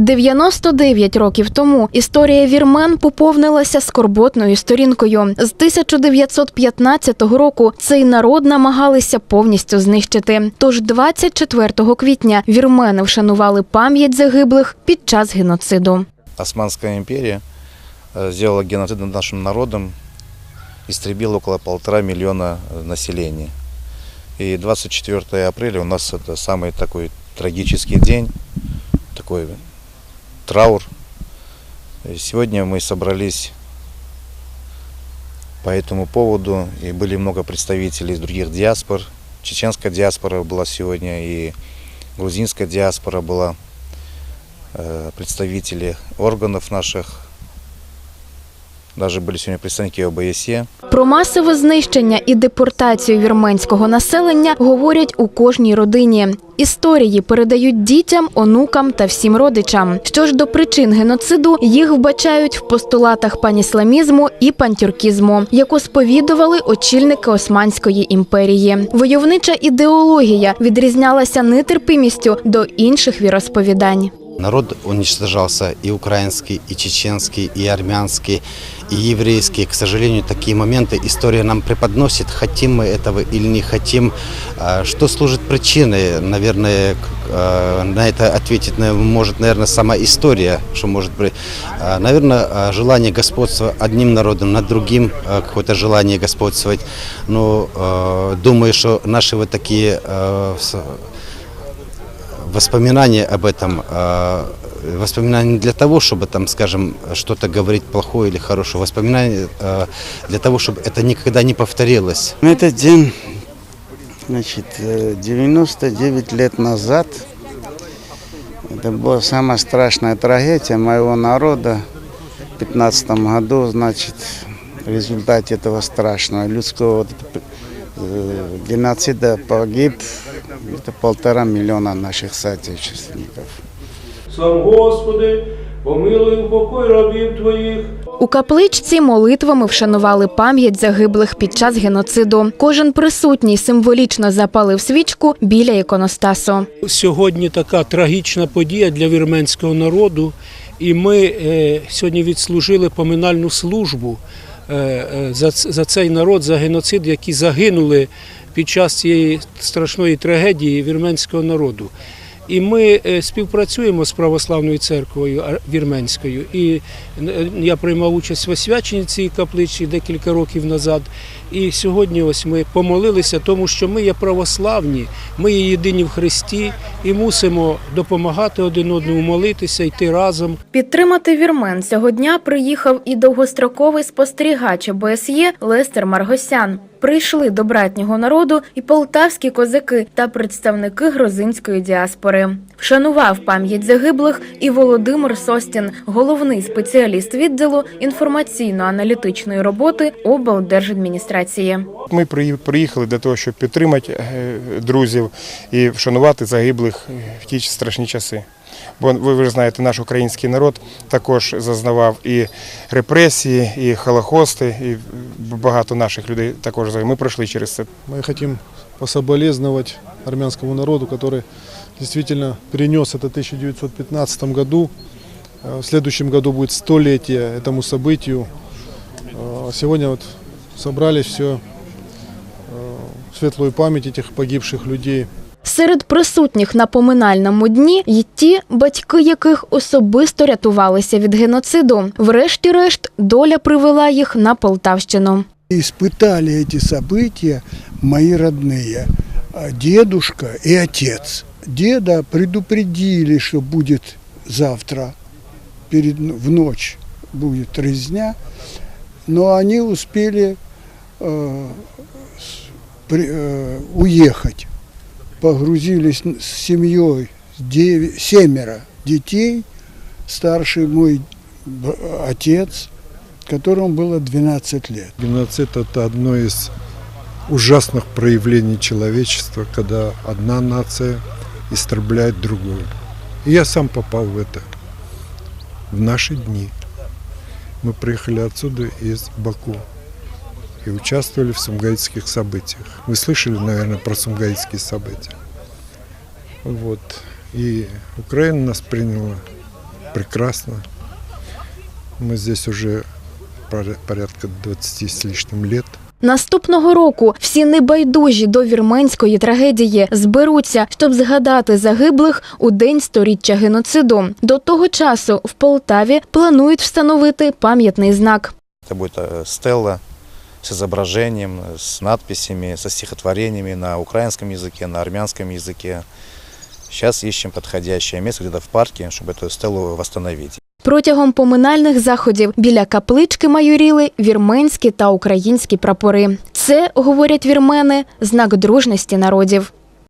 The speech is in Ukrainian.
99 років тому історія вірмен поповнилася скорботною сторінкою. З 1915 року цей народ намагалися повністю знищити. Тож 24 квітня вірмени вшанували пам'ять загиблих під час геноциду. Османская империя э, сделала геноцид над нашим народом, истребила около полтора миллиона э, населения. И 24 апреля у нас это самый такой трагический день, такой траур. И сегодня мы собрались по этому поводу, и были много представителей из других диаспор. Чеченская диаспора была сегодня, и грузинская диаспора была э, представители органов наших. Даже были сегодня представники ОБСЕ. Про масове знищення і депортацію вірменського населення говорять у кожній родині. Історії передають дітям, онукам та всім родичам. Що ж до причин геноциду, їх вбачають в постулатах панісламізму і пантюркізму, яку сповідували очільники Османської імперії. Войовнича ідеологія відрізнялася нетерпимістю до інших віросповідань. Народ уничтожался и украинский, и чеченский, и армянский, и еврейский. К сожалению, такие моменты история нам преподносит, хотим мы этого или не хотим. А Что служит причиной? Наверное, э, на это ответить может, наверное, сама история, что может быть. А, Наверное, а, желание господства одним народом над другим, а, какое-то желание господствовать. Но думаю, что наши вот такие воспоминания об этом, э, воспоминания не для того, чтобы там, скажем, что-то говорить плохое или хорошее, воспоминания э, для того, чтобы это никогда не повторилось. В Этот день, значит, э, 99 лет назад, это была самая страшная трагедия моего народа. В 15 году, значит, в результате этого страшного людского э, геноцида погиб где-то полтора миллиона наших соотечественников. Сам Господи, помилуй упокой рабів Твоїх. У капличці молитвами вшанували пам'ять загиблих під час геноциду. Кожен присутній символічно запалив свічку біля іконостасу. Сьогодні така трагічна подія для вірменського народу, і ми е, сьогодні відслужили поминальну службу за, за цей народ, за геноцид, які загинули під час цієї страшної трагедії вірменського народу. І ми е, співпрацюємо з православною церквою вірменською. І е, я приймав участь в освяченні цієї каплиці декілька років назад. І сьогодні ось ми помолилися, тому що ми є православні, ми є єдині в Христі і мусимо допомагати один одному, молитися, йти разом. Підтримати вірмен цього дня приїхав і довгостроковий спостерігач ОБСЄ Лестер Маргосян. Прийшли до братнього народу і полтавські козаки та представники грузинської діаспори. Вшанував пам'ять загиблих і Володимир Состін, головний спеціаліст відділу інформаційно-аналітичної роботи облдержадміністрації. Ми приї- приїхали для того, щоб підтримати е, друзів і вшанувати загиблих е, в ті страшні часи. Бо ви ж знаєте, наш український народ також зазнавав і репресії, і холокости, і багато наших людей також. Ми пройшли через це. Мы хотим пособолезновать армянскому народу, который действительно перенес это в 1915 году. Э, В следующем году будет столетие этому событию. Э, Сегодня вот собрались все в светлую память этих погибших людей. Серед присутніх на поминальному дні й ті, батьки яких особисто рятувалися від геноциду. Врешті-решт, доля привела їх на Полтавщину. Испытали эти события мои родные, а, дедушка и отец. Деда предупредили, что будет завтра, перед, в ночь будет резня, но они успели э, при- э, уехать. Погрузились с семьей, деви- семеро детей, старший мой отец, которому было 12 лет. Геноцид – это одно из ужасных проявлений человечества, когда одна нация истребляет другую. И я сам попал в это в наши дни. Мы приехали отсюда из Баку и участвовали в сумгаитских событиях. Вы слышали, наверное, про сумгаитские события. Вот. И Украина нас приняла прекрасно. Мы здесь уже поря- порядка 20 с лишним лет. Наступного року всі небайдужі до вірменської трагедії зберуться, щоб згадати загиблих у день сторіччя геноциду. До того часу в Полтаві планують встановити пам'ятний знак. Это будет э, стелла с изображением, э, с надписями, со стихотворениями на украинском языке, на армянском языке. Сейчас ищем подходящее место где-то в парке, чтобы эту стелу восстановить. Протягом поминальних заходів біля каплички майоріли вірменські та українські прапори. Це, говорять вірмени, знак дружності народів.